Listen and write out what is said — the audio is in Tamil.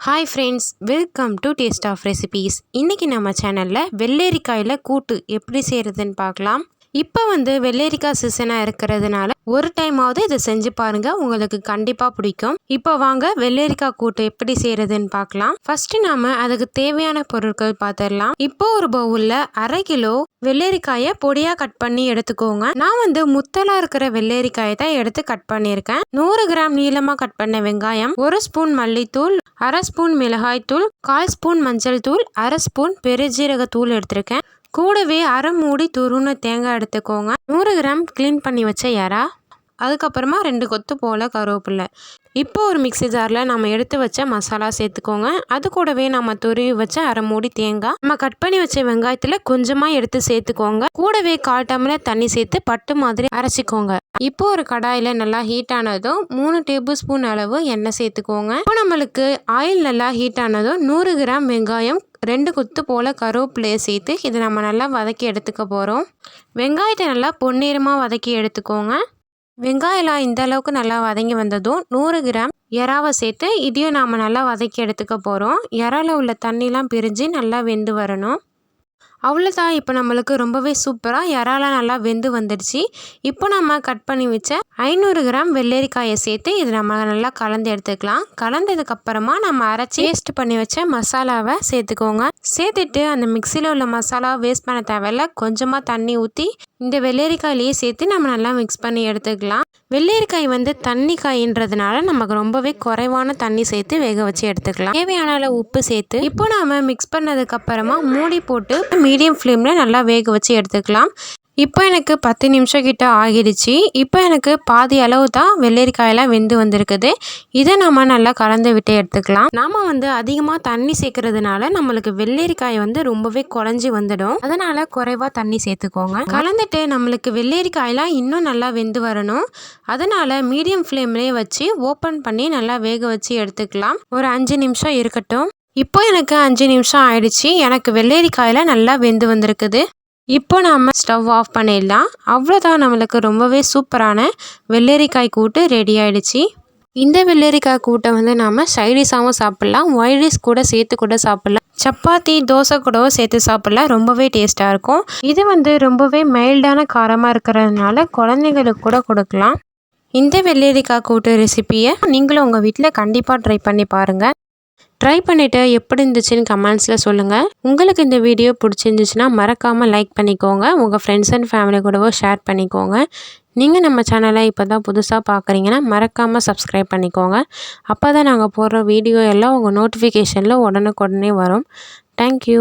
Hi friends welcome to taste of recipes இன்றைக்கி நம்ம சேனலில் வெள்ளரிக்காயில் கூட்டு எப்படி செய்கிறதுன்னு பார்க்கலாம். இப்போ வந்து வெள்ளரிக்காய் சீசனாக இருக்கிறதுனால ஒரு டைமாவது இதை செஞ்சு பாருங்கள் உங்களுக்கு கண்டிப்பாக பிடிக்கும். இப்போ வாங்க வெள்ளரிக்காய் கூட்டு எப்படி செய்கிறதுன்னு பார்க்கலாம். ஃபஸ்ட்டு நாம் அதுக்கு தேவையான பொருட்கள் பார்த்துடலாம் இப்போ ஒரு பவுலில் அரை கிலோ வெள்ளரிக்காயை பொடியாக கட் பண்ணி எடுத்துக்கோங்க. நான் வந்து முத்தலாக இருக்கிற வெள்ளரிக்காயை தான் எடுத்து கட் பண்ணியிருக்கேன். நூறு கிராம் நீளமாக கட் பண்ண வெங்காயம் ஒரு ஸ்பூன் மல்லித்தூள் அரை ஸ்பூன் மிளகாய் தூள் கால் ஸ்பூன் மஞ்சள் தூள் அரை ஸ்பூன் பெருஜீரக தூள் எடுத்திருக்கேன். கூடவே அரை மூடி துருண தேங்காய் எடுத்துக்கோங்க. நூறு கிராம் க்ளீன் பண்ணி வச்ச இறா. அதுக்கப்புறமா ரெண்டு கொத்து போல் கருவேப்பில்லை. இப்போ ஒரு மிக்சி ஜாரில் நம்ம எடுத்து வச்ச மசாலா சேர்த்துக்கோங்க. அது கூடவே நம்ம துருவி வச்ச அரை மூடி தேங்காய். நம்ம கட் பண்ணி வச்ச வெங்காயத்தில் கொஞ்சமாக எடுத்து சேர்த்துக்கோங்க. கூடவே கால் டம்ளர் தண்ணி சேர்த்து பட்டு மாதிரி அரைச்சிக்கோங்க. இப்போ ஒரு கடாயில் நல்லா ஹீட் ஆனதும் மூணு டேபிள் ஸ்பூன் அளவு எண்ணெய் சேர்த்துக்கோங்க. இப்போ நம்மளுக்கு ஆயில் நல்லா ஹீட் ஆனதும் நூறு கிராம் வெங்காயம் ரெண்டு குத்து போல் கருவேப்பிலையை சேர்த்து இதை நம்ம நல்லா வதக்கி எடுத்துக்க போகிறோம் வெங்காயத்தை நல்லா பொன்னிறமாக வதக்கி எடுத்துக்கோங்க. வெங்காயம்லாம் இந்த அளவுக்கு நல்லா வதங்கி வந்ததும் நூறு கிராம் எறாவை சேர்த்து இதையும் நாம் நல்லா வதக்கி எடுத்துக்க போகிறோம் இறால உள்ள தண்ணிலாம் பிரிஞ்சு நல்லா வெந்து வரணும். அவ்வளோதான் இப்போ நம்மளுக்கு ரொம்பவே சூப்பராக இறாலாம் நல்லா வெந்து வந்துடுச்சு. இப்போ நம்ம கட் பண்ணி வச்ச ஐநூறு கிராம் வெள்ளரிக்காயை சேர்த்து இது நம்ம நல்லா கலந்து எடுத்துக்கலாம். கலந்ததுக்கப்புறமா நம்ம அரைச்சி வேஸ்ட் பண்ணி வச்ச மசாலாவை சேர்த்துக்கோங்க. சேர்த்துட்டு அந்த மிக்சியில் உள்ள மசாலா வேஸ்ட் பண்ண தேவையில்ல. கொஞ்சமாக தண்ணி ஊற்றி இந்த வெள்ளரிக்காயிலேயே சேர்த்து நம்ம நல்லா மிக்ஸ் பண்ணி எடுத்துக்கலாம். வெள்ளரிக்காய் வந்து தண்ணி காயின்றதுனால நமக்கு ரொம்பவே குறைவான தண்ணி சேர்த்து வேக வச்சு எடுத்துக்கலாம். தேவையான அளவு உப்பு சேர்த்து இப்போ நாம் மிக்ஸ் பண்ணதுக்கப்புறமா மூடி போட்டு மீடியம் ஃப்ளேமில் நல்லா வேக வச்சு எடுத்துக்கலாம். இப்போ எனக்கு பத்து நிமிஷம் கிட்ட ஆகிடுச்சு. இப்போ எனக்கு பாதி அளவு தான் வெள்ளரிக்காயெல்லாம் வெந்து வந்திருக்குது. இதை நம்ம நல்லா கலந்து விட்டு எடுத்துக்கலாம். நாம் வந்து அதிகமாக தண்ணி சேர்க்கறதுனால நம்மளுக்கு வெள்ளரிக்காய் வந்து ரொம்பவே குறைஞ்சி வந்துடும். அதனால் குறைவாக தண்ணி சேர்த்துக்கோங்க. கலந்துட்டு நம்மளுக்கு வெள்ளரிக்காயெல்லாம் இன்னும் நல்லா வெந்து வரணும். அதனால் மீடியம் ஃப்ளேம்லேயே வச்சு ஓப்பன் பண்ணி நல்லா வேக வச்சு எடுத்துக்கலாம். ஒரு அஞ்சு நிமிஷம் இருக்கட்டும். இப்போ எனக்கு அஞ்சு நிமிஷம் ஆயிடுச்சு. எனக்கு வெள்ளரிக்காயில் நல்லா வெந்து வந்திருக்குது. இப்போ நம்ம ஸ்டவ் ஆஃப் பண்ணிடலாம். அவ்வளோதான் நம்மளுக்கு ரொம்பவே சூப்பரான வெள்ளரிக்காய் கூட்டு ரெடி ஆகிடுச்சி இந்த வெள்ளரிக்காய் கூட்டை வந்து நாம் சைடிஷாகவும் சாப்பிட்லாம். ஒயிட் ரைஸ் கூட சேர்த்து கூட சாப்பிட்லாம். சப்பாத்தி தோசை கூடவும் சேர்த்து சாப்பிட்லாம். ரொம்பவே டேஸ்ட்டாக இருக்கும். இது வந்து ரொம்பவே மைல்டான காரமாக இருக்கிறதுனால குழந்தைங்களுக்கு கூட கொடுக்கலாம். இந்த வெள்ளரிக்காய் கூட்டு ரெசிப்பியை நீங்களும் உங்கள் வீட்டில் கண்டிப்பாக ட்ரை பண்ணி பாருங்கள் ட்ரை பண்ணிவிட்டு எப்படி இருந்துச்சுன்னு கமெண்ட்ஸில் சொல்லுங்கள் உங்களுக்கு இந்த வீடியோ பிடிச்சிருந்துச்சுன்னா மறக்காமல் லைக் பண்ணிக்கோங்க. உங்கள் ஃப்ரெண்ட்ஸ் அண்ட் ஃபேமிலி கூடவோ ஷேர் பண்ணிக்கோங்க. நீங்கள் நம்ம சேனலை இப்போ தான் புதுசாக பார்க்குறீங்கன்னா மறக்காமல் சப்ஸ்கிரைப் பண்ணிக்கோங்க. அப்போ தான் நாங்கள் போடுற வீடியோ எல்லாம் உங்கள் நோட்டிஃபிகேஷனில் உடனுக்குடனே வரும். தேங்க்யூ